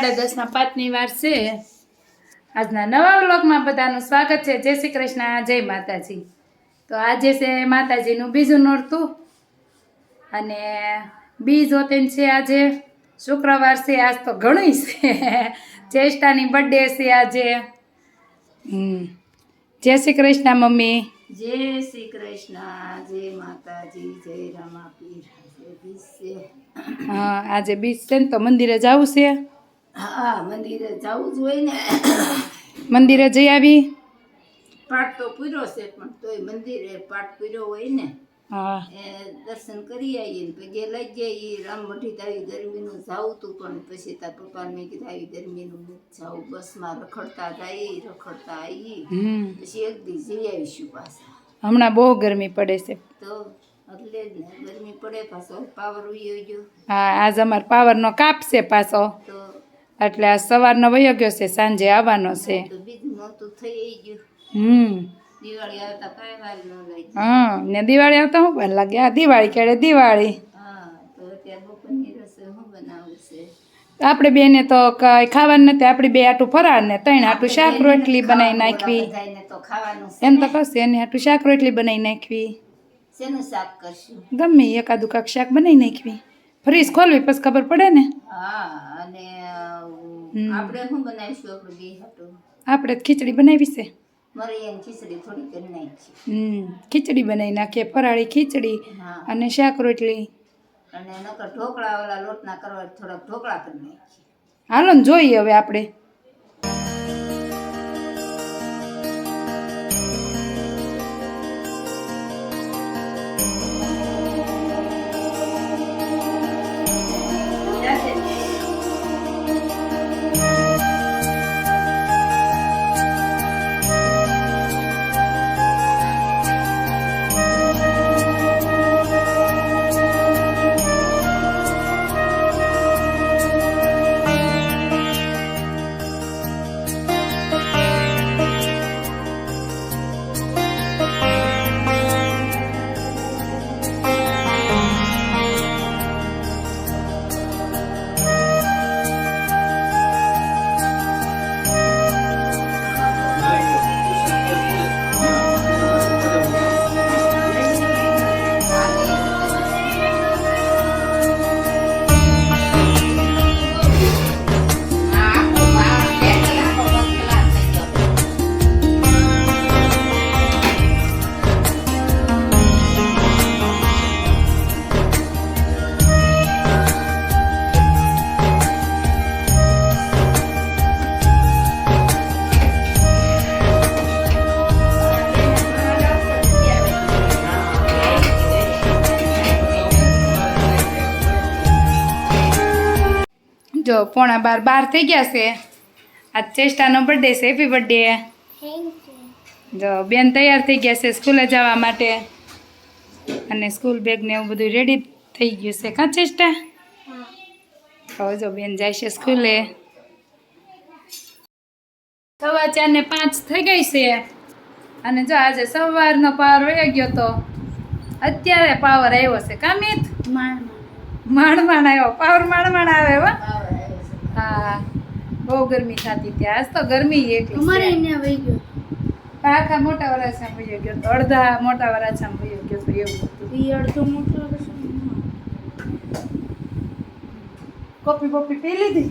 સાડા દસના પાંચની વાર છે. આજના નવા વ્લોગમાં બધાનું સ્વાગત છે. જય શ્રી કૃષ્ણ જય માતાજી. તો આજે છે માતાજીનું બીજું નોરતું. અને બીજ હોતેન છે આજે. શુક્રવાર છે આજ તો ઘણું છે. જ્યેષ્ઠાની બર્થડે છે આજે. જય શ્રી કૃષ્ણ મમ્મી. જય શ્રી કૃષ્ણ જય માતાજી જય રામાપીર. હા આજે બીજ છે ને તો મંદિરે જવું છે. હા મંદિરે જવું જ હોય ને. મંદિરે જઈ આવી? પાઠ તો પૂર્યો છે પણ તોય મંદિરે પાઠ પૂર્યો હોય ને. હા. એ દર્શન કરી આવીએ ને પગે લઈ જઈએ. રામ મઠી આવી ગરમીનું જાવું તું પણ પછી તાર પપ્પાને મેં કીધું આવી ગરમીનું જાવું. બસમાં રખડતા જઈએ રખડતા આવીએ. હમ. પછી એક દી જઈ આવીશું પાછા. હમણાં બહુ ગરમી પડે છે. તો એટલે જ ને ગરમી પડે પાછો પાવર ઉયો ગયો હા આજ અમાર પાવરનો કાપ છે પાછો. તો એટલે આ સવારનો વયો ગયો છે સાંજે આવવાનો છે. હમ. હા ને દિવાળી આવતા હું પણ ગયા દિવાળી કેળે દિવાળી? આપણે બેને તો કઈ ખાવાનું નથી આપણી બે આટું ફરાળ ને ત્રણ આટું શાક રોટલી બનાવી નાખવી. એમ તો કહશે એને આટું શાક રોટલી બનાવી નાખવી. ગમે એકાદું કાક શાક બનાવી નાખવી. ફ્રીજ ખોલવી પછી ખબર પડે ને? હા અને હમ. આપણે શું બનાવીશું આપણે બે હાટું? આપણે ખીચડી બનાવી છે. હમ ખીચડી બનાવી નાખીએ ફરાળી ખીચડી અને શાક રોટલી. અને નકર ઢોકળા ઓલા લોટના કરવા થોડાક ઢોકળા કરી નાખીએ. હાલો ને જોઈએ હવે આપણે. જો પોણા બાર બાર થઈ ગયા છે. આજ ચેષ્ટાનો બર્થડે છે. હેપી બર્થડે જો બેન તૈયાર થઈ ગયા છે સ્કૂલે જવા માટે. અને સ્કૂલ બેગ ને એવું બધું રેડી થઈ ગયું છે. કાં ચેષ્ટા? તો જો બેન જાય છે સ્કૂલે. સવા ચાર ને પાંચ થઈ ગઈ છે. અને જો આજે સવારનો પાવર વહી ગયો તો અત્યારે પાવર આવ્યો છે. કામિત માણ માણ આવ્યો. પાવર માણ માણ આવે. હો. હા બહુ ગરમી થતી ત્યાં. આજ તો ગરમી એટલી અમારે. એને વહી ગયો. આખા મોટા વરાછા ભયો ગયો તો અડધા મોટા વરાછા ભયો ગયો તો એવું હતું. એ અડધો મોટો. કોપી બોપી પી લીધી?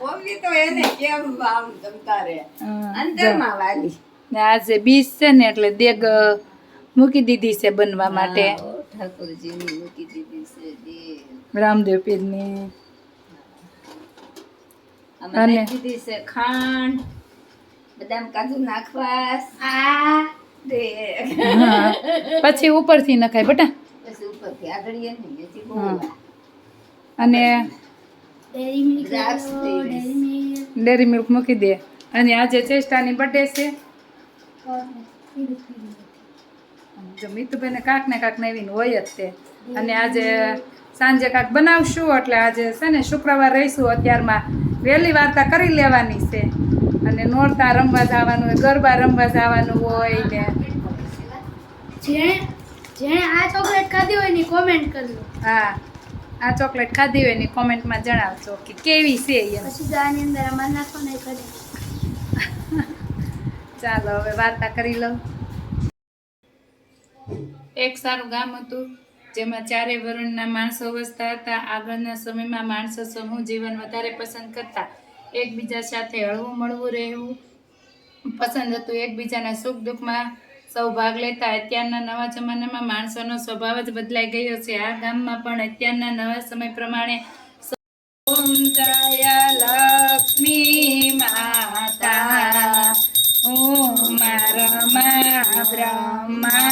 કોબી તો એને કેમ આમ જમતા રહે હા, જો. અંતરમાં વાલી. ને આજે બીજ છે ને એટલે દેગ મૂકી દીધી છે બનવા માટે. ઠાકોરજીની મૂકી દીધી છે રામદેવ પીરની. આમાં અને- દીધી છે ખાંડ બદામ કાજુ નાખવાસ. આ. દે. પછી ઉપરથી નખાય બટા. પછી ઉપરથી આગળ એ નહીં હજી બહુ અને ડેરી મિલ્ક મૂકી દે. અને આજે ચેષ્ટાની બર્થડે છે. જો ને કાંક ને કાંક નવીન હોય જ તે. અને આજે સાંજે કાંક બનાવશું એટલે આજે છે ને શુક્રવાર રહીશું અત્યારમાં વહેલી વાર્તા કરી લેવાની છે. અને નોરતા રમવા જવાનું હોય ગરબા રમવા જવાનું હોય ને. જેણે જેણે આ ચોકલેટ ખાધી હોય એની કોમેન્ટ કરજો હા આ ચોકલેટ ખાધી હોય એની કોમેન્ટમાં જણાવજો કે કેવી છે એમ. પછી આની અંદર અમારે નાખો ને ચાલો હવે વાર્તા કરી લઉં એક સારું ગામ હતું, જેમાં ચારે વર્ણના માણસો વસતા હતા. આગળના સમયમાં માણસો સમૂહ જીવન વધારે પસંદ કરતા. એકબીજા સાથે હળવું મળવું રહેવું પસંદ હતું. એકબીજાના સુખ દુઃખમાં સૌ ભાગ લેતા. અત્યારના નવા જમાનામાં માણસોનો સ્વભાવ જ બદલાઈ ગયો છે. આ ગામમાં પણ અત્યારના નવા સમય પ્રમાણે લક્ષ્મી માતા. હું મારા બ્રહ્માણી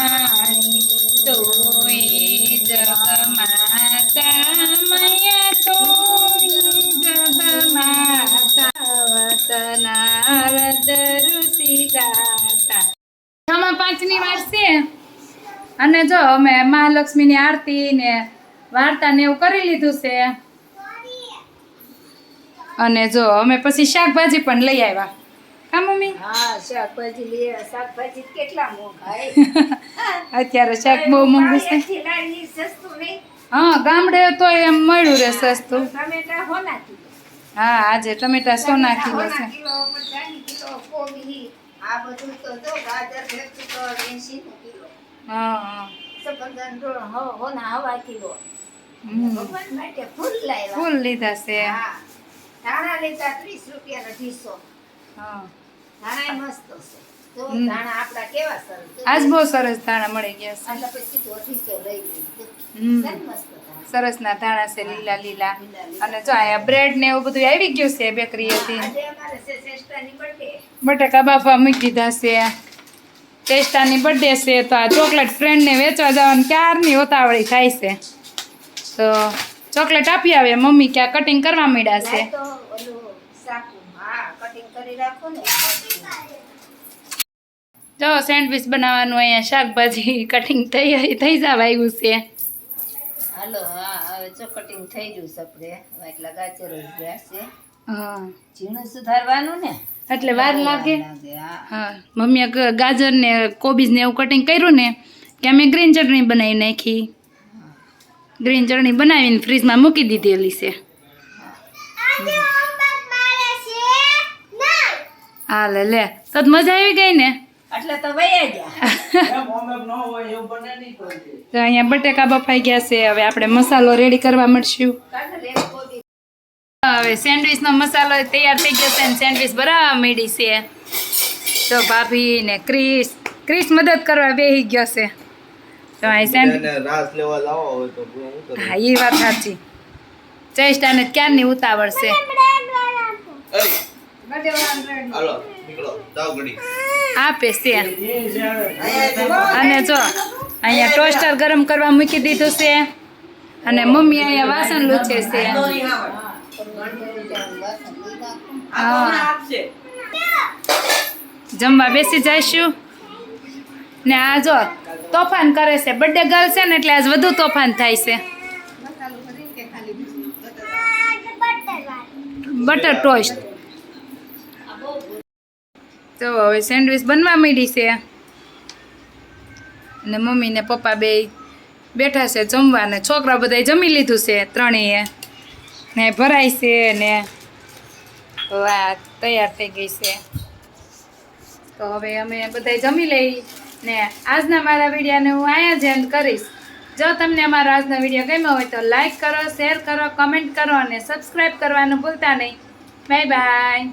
મહાલક્ષ્મીની આરતી ને વાર્તા ને એવું કરી લીધું છે. અને જો અમે પછી શાકભાજી પણ લઈ આવ્યા. હા મમ્મી? હા શાકભાજી લે શાકભાજી કેટલા મોંઘા અત્યારે શાક બહુ મોંઘું છે. હા ગામડે તો એમ મળ્યું રહે સસ્તું. હા આજે ટમેટા સોના કિલો છે. હા હા. ફૂલ લીધા છે. ધાણા લેતા ત્રીસ ધાણા મસ્ત છે. સરસ આજ બહુ સરસ ધાણા મળી ગયા છે. ના ધાણા છે લીલા લીલા. અને જો આ બ્રેડ ને એવું બધું આવી ગયું છે બેકરી હતી. બટાકા બાફા મૂકી દીધા છે. ટેસ્ટાની બર્થડે છે તો આ ચોકલેટ ફ્રેન્ડને વેચવા જવાની ક્યારની ઉતાવળી થાય છે? તો ચોકલેટ આપી આવે મમ્મી ક્યાં કટિંગ કરવા માંડ્યા છે? જો સેન્ડવિચ બનાવવાનું અહીંયા શાકભાજી કટિંગ થઈ થઈ જવા આવ્યું છે. હાલો હા હવે જો કટિંગ થઈ ગયું છે આપણે. એટલા ગાજર છે. ઝીણું સુધારવાનું ને? એટલે વાર લાગે. હા. મમ્મીએ ગાજર ને કોબીજ ને એવું કટિંગ કર્યું ને કે અમે ગ્રીન ચટણી બનાવી નાખી. ગ્રીન ચટણી બનાવીને ફ્રીજમાં મૂકી દીધેલી છે. હા લે લે. તો મજા આવી ગઈ ને? એટલે તો વયા ગયા. તો અહીંયા બટેકા બફાઈ ગયા છે હવે આપણે મસાલો રેડી કરવા મળશું. હવે સેન્ડવિચનો મસાલો તૈયાર થઈ ગયો છે અને સેન્ડવિચ બરાબર મેળી છે તો ભાભી ને ક્રિસ ક્રિસ મદદ કરવા બેહી ગયો છે તો આ સેન્ડવિચ એને રાસ લેવા લાવો હોય તો હું એ વાત સાચી ચેષ્ટાને ક્યારની ઉતાવળ છે આપે છે અને જો અહીંયા ટોસ્ટર ગરમ કરવા મૂકી દીધું છે અને મમ્મી અહીંયા વાસણ લૂછે છે જમવા બેસી જઈશું. ને આ જો તોફાન કરે છે. બર્થડે ગર્લ છે ને એટલે આજ વધુ તોફાન થાય છે. બટર ટોસ્ટ તો હવે સેન્ડવિચ બનવા માંડી છે. અને મમ્મી ને પપ્પા બે બેઠા છે જમવા ને છોકરા બધાય જમી લીધું છે ત્રણેય. ને ભરાય છે ને વાહ તૈયાર થઈ ગઈ છે. તો હવે અમે બધાય જમી લઈ ને આજના મારા વિડીયાને હું અહીંયા જ એન્ડ કરીશ. જો તમને અમારો આજનો વીડિયો ગમ્યો હોય તો લાઈક કરો શેર કરો કમેન્ટ કરો અને સબસ્ક્રાઈબ કરવાનું ભૂલતા નહીં. Bye bye